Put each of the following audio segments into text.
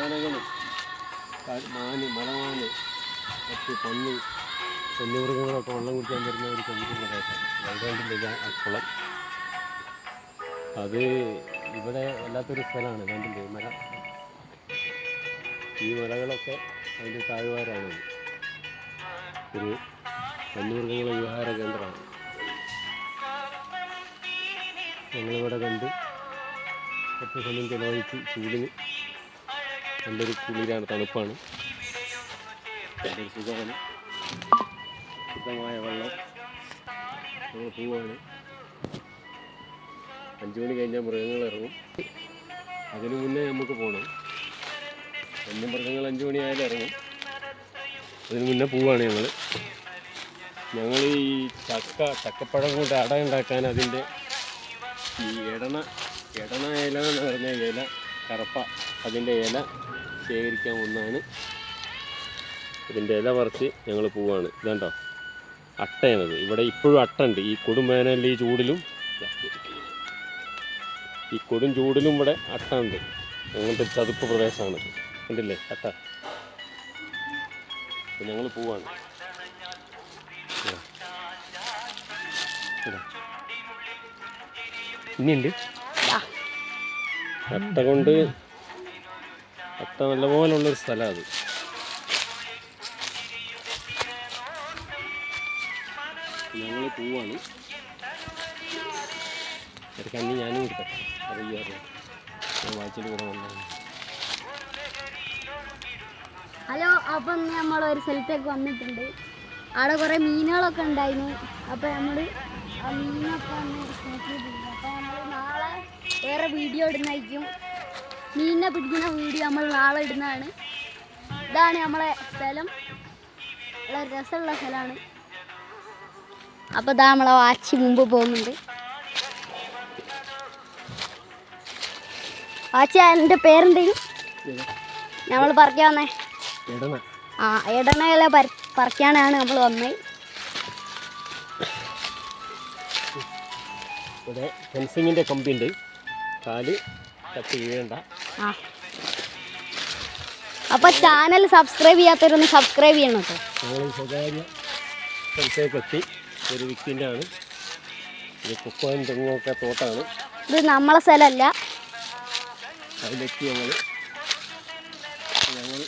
കാ- മാന് മലമാന് മറ്റ് പന്നി വന്യമൃഗങ്ങളൊക്കെ വെള്ളം കുടിക്കാൻ വരുന്ന ഒരു ചതുപ്പ് പ്രദേശമാണ് വൈകാണ്ടില്ല ആ കുളം. അത് ഇവിടെ വല്ലാത്തൊരു സ്ഥലമാണ് ഈ മല. ഈ മലകളൊക്കെ അതിന്റെ താഴ്വാരാണ്. ഒരു വന്യമൃഗങ്ങളെ വിഹാര കേന്ദ്രമാണ്. ഞങ്ങളിവിടെ കണ്ട് കുറച്ച് സമയം ചിലവഴിച്ച് ചൂടിന് നല്ലൊരു കുളിരാണ് തണുപ്പാണ്. നല്ലൊരു സുഖമാണ്. ശുദ്ധമായ വെള്ളം. പോവാണ്. അഞ്ച് മണി കഴിഞ്ഞാൽ മൃഗങ്ങൾ ഇറങ്ങും. അതിനു മുന്നേ നമുക്ക് പോകണം വന്യമൃഗങ്ങൾ അഞ്ച് മണിയായാലും ഇറങ്ങും. അതിനു മുന്നേ പോവാണ് ഞങ്ങൾ ഞങ്ങൾ ഈ ചക്ക ചക്കപ്പഴം കൊണ്ട് അട ഉണ്ടാക്കാൻ അതിന്റെ ഈ എടണ എടണ ഇല എന്ന് പറഞ്ഞ ഇല കറപ്പ. അതിന്റെ ഇല ശേഖരിക്കാൻ ഒന്നാണ് ഇതിന്റെ ഇല പറിച്ച് ഞങ്ങൾ പോവാണ്. ഇതുണ്ടോ? അട്ടയാണത്. ഇവിടെ ഇപ്പോഴും അട്ടുണ്ട് ഈ കൊടും വേനലിൽ ഈ ചൂടിലും ഈ കൊടും ചൂടിലും ഇവിടെ അട്ട ഉണ്ട് അങ്ങനത്തെ ചതുപ്പ് പ്രദേശമാണ്. കണ്ടില്ലേ? അട്ട. അപ്പം ഞങ്ങൾ പോവാണ്. ഇനിയുണ്ട്? അട്ട കൊണ്ട് അട്ട നല്ലപോലെ ഉള്ളൊരു സ്ഥലമാണ് അത്. ഞങ്ങൾ പോവാണ്. കണ്ണി ഞാനും കൊടുക്കട്ടെ അറിയാറില്ല ഞാൻ കൂടെ ഹലോ അപ്പം നമ്മൾ ഒരു സ്ഥലത്തേക്ക് വന്നിട്ടുണ്ട്. അവിടെ കുറേ മീനുകളൊക്കെ ഉണ്ടായിരുന്നു. അപ്പോൾ നമ്മൾ ആ മീനൊക്കെ ഒന്ന് വേറെ വീഡിയോ ഇടുന്നതായിരിക്കും. മീനിനെ പിടിക്കുന്ന വീഡിയോ നമ്മൾ നാളെ ഇടുന്നതാണ്. ഇതാണ് നമ്മളെ സ്ഥലം. വളരെ രസമുള്ള സ്ഥലമാണ്. അപ്പോൾ ഇതാ നമ്മളെ വാച്ച് മുമ്പ് പോകുന്നുണ്ട്. വാച്ച് എന്റെ പേരെന്തെങ്കിലും നമ്മൾ പറിക്കാൻ വന്നേ. ആ ഇടണയിലെ പറി പറിക്കാനാണ് നമ്മൾ വന്നത് ഫെൻസിങ്ങിന്റെ കമ്പിയുണ്ട് കാൽ തട്ടി വീഴണ്ട അപ്പൊ ചാനൽ സബ്സ്ക്രൈബ് ചെയ്യാത്തവരൊന്ന് സബ്സ്ക്രൈബ് ചെയ്യണം കേട്ടോ. ഞങ്ങൾ സ്വകാര്യ സ്ഥലത്തേക്ക് ഒരു വിക്കിന്റാണ് ഇത് കുക്കോയും തെങ്ങും ഒക്കെ തോട്ടാണ്. ഇത് നമ്മളെ സ്ഥലമല്ല. അതിലെത്തി ഞങ്ങൾ ഞങ്ങൾ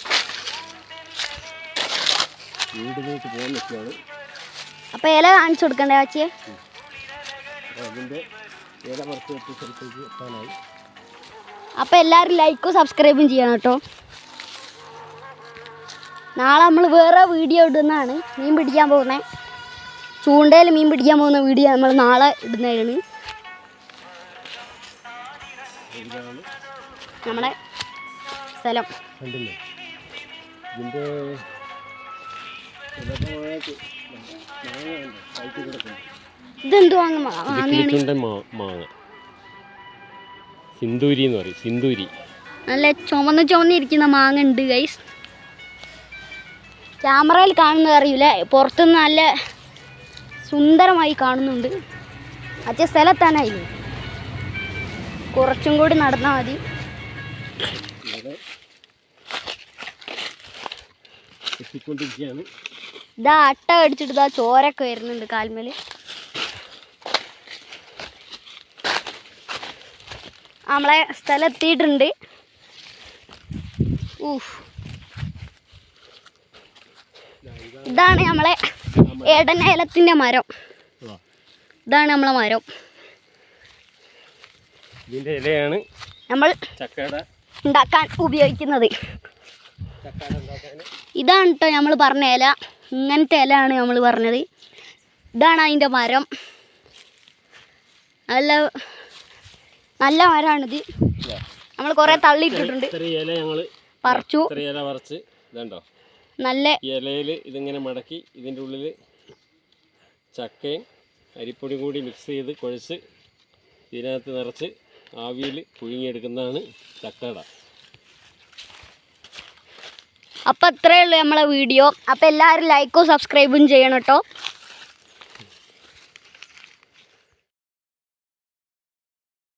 വീടിലേക്ക് പോകാൻ നിൽക്കുകയാണ്. അപ്പൊ ഇല കാണിച്ചു കൊടുക്കണ്ടേ അപ്പോൾ അതിന്റെ ഇല പറിച്ച് വെച്ച സ്ഥലത്തേക്ക് എത്താനായി അപ്പൊ എല്ലാവരും ലൈക്കും സബ്സ്ക്രൈബും ചെയ്യണം കേട്ടോ. നാളെ നമ്മൾ വേറെ വീഡിയോ ഇടുന്നതാണ്. മീൻ പിടിക്കാൻ പോകുന്നത് ചൂണ്ടയിൽ മീൻ പിടിക്കാൻ പോകുന്ന വീഡിയോ നമ്മൾ നാളെ ഇടുന്നതാണ്. നമ്മുടെ സ്ഥലം. ഇതിന്റെ ഇതെന്ത് മാങ്ങ. സിന്ദൂരി എന്ന് പറയും സിന്ദൂരി. നല്ല ചുമന്ന് ചുമന്നിരിക്കുന്ന മാങ്ങ ഉണ്ട് ഗൈസ് ക്യാമറയിൽ കാണുന്നത് അറിയില്ല പുറത്തുനിന്ന് നല്ല സുന്ദരമായി കാണുന്നുണ്ട്. അച്ഛൻ സ്ഥലത്താനായി കുറച്ചും കൂടി നടന്നാൽ മതി. ഇതാ അട്ട കടിച്ചിട്ട് ഇതാ ചോരൊക്കെ വരുന്നുണ്ട് കാൽമേൽ നമ്മളെ സ്ഥലം എത്തിയിട്ടുണ്ട് ഊഫ് ഇതാണ് നമ്മളെ ഏടനേലത്തിന്റെ മരം. ഇതാണ് നമ്മളെ മരം. ഇതിന്റെ ഇലയാണ് നമ്മൾ ഉണ്ടാക്കാൻ ഉപയോഗിക്കുന്നത്. ഇതാണ് കേട്ടോ നമ്മൾ പറഞ്ഞ ഇല. ഇങ്ങനത്തെ ഇലയാണ് നമ്മൾ പറഞ്ഞത്. ഇതാണ് അതിന്റെ മരം. നല്ല നല്ല മരമാണിത് നമ്മൾ കുറേ തള്ളിയിട്ടിട്ടുണ്ട്. പറിച്ചു. ഇല പറിച്ച് ഇതുണ്ടോ? നല്ല ഇലയിൽ ഇലയിൽ ഇതിങ്ങനെ മടക്കി ഇതിന്റെ ഉള്ളിൽ ചക്കയും അരിപ്പൊടി കൂടി മിക്സ് ചെയ്ത് കുഴച്ച് ഇതിനകത്ത് നിറച്ച് ആവിയിൽ പുഴുങ്ങിയെടുക്കുന്നതാണ് ചക്കട. അപ്പം അത്രയേ ഉള്ളൂ നമ്മളെ വീഡിയോ. അപ്പം എല്ലാവരും ലൈക്കും സബ്സ്ക്രൈബും ചെയ്യണം കേട്ടോ